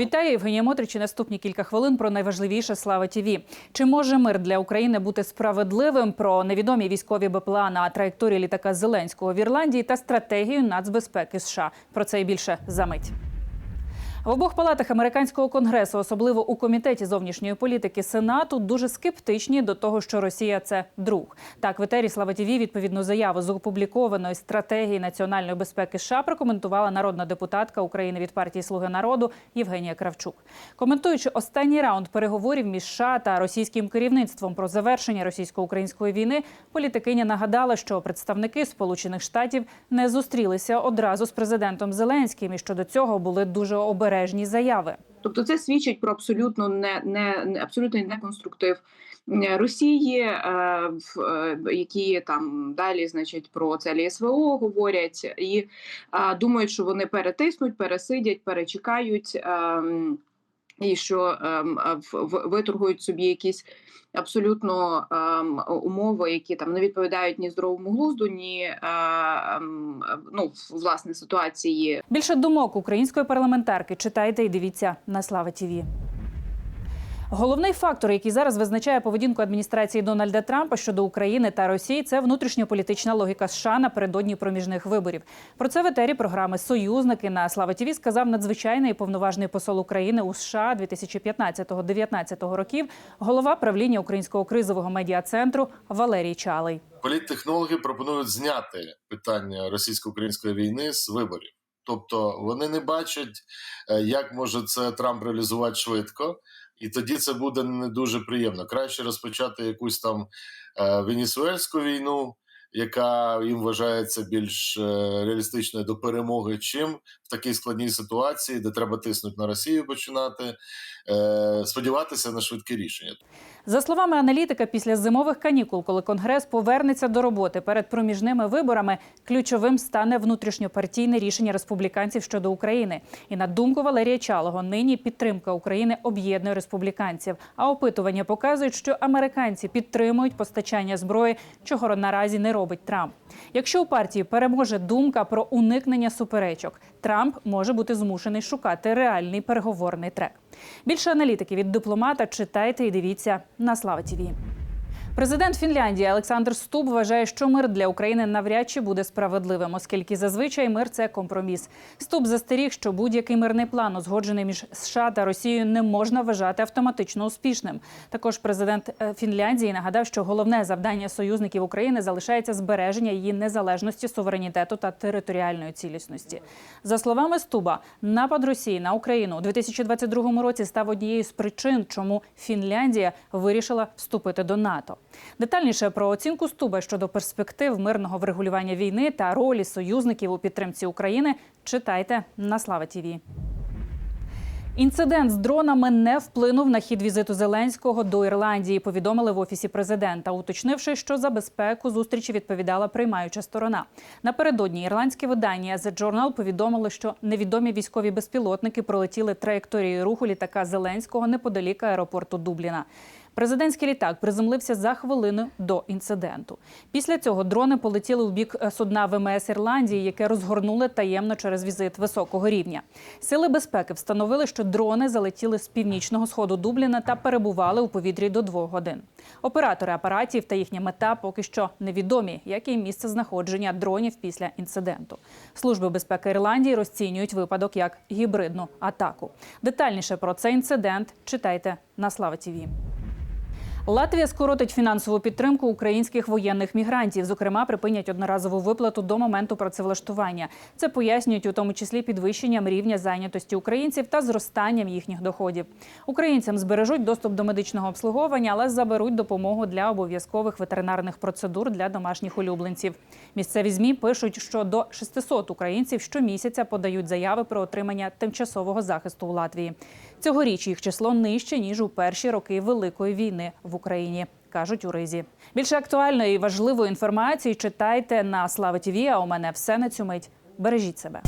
Вітаю, Євгенія Мотрич. Наступні кілька хвилин про найважливіше слава ТІВІ. Чи може мир для України бути справедливим? Про невідомі військові БПЛА на траєкторії літака Зеленського в Ірландії та стратегію нацбезпеки США. Про це і більше за мить. В обох палатах американського конгресу, особливо у комітеті зовнішньої політики Сенату, дуже скептичні до того, що Росія це друг. Так, в етері Слава ТІВІ відповідну заяву з опублікованої стратегії національної безпеки США прокоментувала народна депутатка України від партії Слуги народу Євгенія Кравчук. Коментуючи останній раунд переговорів між США та російським керівництвом про завершення російсько-української війни, політикиня нагадала, що представники Сполучених Штатів не зустрілися одразу з президентом Зеленським і що до цього були дуже обережні заяви. Тобто це свідчить про абсолютно не, не, не абсолютний неконструктив е, Росії, е, е, які там далі, значить, про це СВО говорять і думають, що вони перетиснуть, пересидять, перечекають. Е, і що ем, виторгують собі якісь абсолютно ем, умови, які там не відповідають ні здоровому глузду, ні е, ем, ну власне ситуації Більше думок української парламентарки читайте і дивіться на Слава ТІВІ. Головний фактор, який зараз визначає поведінку адміністрації Дональда Трампа щодо України та Росії, це внутрішньополітична логіка США напередодні проміжних виборів. Про це в етері програми Союзники на Слава ТІВІ сказав надзвичайний повноважний посол України у США 2015-2019 років, голова правління українського кризового медіа-центру Валерій Чалий. політтехнологи пропонують зняти питання російсько-української війни з виборів. Тобто вони не бачать, е, як може це Трамп реалізувати швидко, і тоді це буде не дуже приємно. Краще розпочати якусь там е, венесуельську війну, яка їм вважається більш е, реалістичною до перемоги, чим в такій складній ситуації, де треба тиснути на Росію, починати е, сподіватися на швидке рішення. За словами аналітика, після зимових канікул, коли Конгрес повернеться до роботи перед проміжними виборами, ключовим стане внутрішньопартійне рішення республіканців щодо України. І на думку Валерія Чалого, нині підтримка України об'єднує республіканців. А опитування показують, що американці підтримують постачання зброї, чого наразі не робить Трамп. Якщо у партії переможе думка про уникнення суперечок, Трамп може бути змушений шукати реальний переговорний трек. Більше аналітики від дипломата читайте і дивіться на Слава ТІВІ. Президент Фінляндії Олександр Стуб вважає, що мир для України навряд чи буде справедливим, оскільки зазвичай мир це компроміс. Стуб застеріг, що будь-який мирний план, узгоджений між США та Росією, не можна вважати автоматично успішним. Також президент е, Фінляндії нагадав, що головне завдання союзників України залишається збереження її незалежності, суверенітету та територіальної цілісності. За словами Стуба, напад Росії на Україну у 2022 році став однією з причин, чому Фінляндія вирішила вступити до НАТО. Детальніше про оцінку Стуба щодо перспектив мирного врегулювання війни та ролі союзників у підтримці України читайте на Слава ТІВІ. Інцидент з дронами не вплинув на хід візиту Зеленського до Ірландії. Повідомили в офісі президента, уточнивши, що за безпеку зустрічі відповідала приймаюча сторона. Напередодні ірландське видання The Journal повідомило, що невідомі військові безпілотники пролетіли траєкторією руху літака Зеленського неподалік аеропорту Дубліна. Президентський літак приземлився за хвилину до інциденту. Після цього дрони полетіли у бік е, судна ВМС Ірландії, яке розгорнули таємно через візит високого рівня. Сили безпеки встановили, що дрони залетіли з північного сходу Дубліна та перебували у повітрі до двох годин. Оператори апаратів та їхня мета поки що невідомі, як і місце знаходження дронів після інциденту. Служби безпеки Ірландії розцінюють випадок як гібридну атаку. Детальніше про цей інцидент читайте на Слава ТІВІ. Латвія скоротить фінансову підтримку українських воєнних мігрантів. Зокрема, припинять одноразову виплату до моменту працевлаштування. Це пояснюють у тому числі підвищенням рівня зайнятості українців та зростанням їхніх доходів. Українцям збережуть доступ до медичного обслуговування, але заберуть допомогу для обов'язкових ветеринарних процедур для домашніх улюбленців. Місцеві змі пишуть, що до 600 українців щомісяця подають заяви про отримання тимчасового захисту у Латвії. Цьогоріч їх число нижче ніж у перші роки Великої війни в Україні. Кажуть у ризі. Більше актуальної і важливої інформації читайте на Слава ТІВІ, А у мене все на цю мить. Бережіть себе.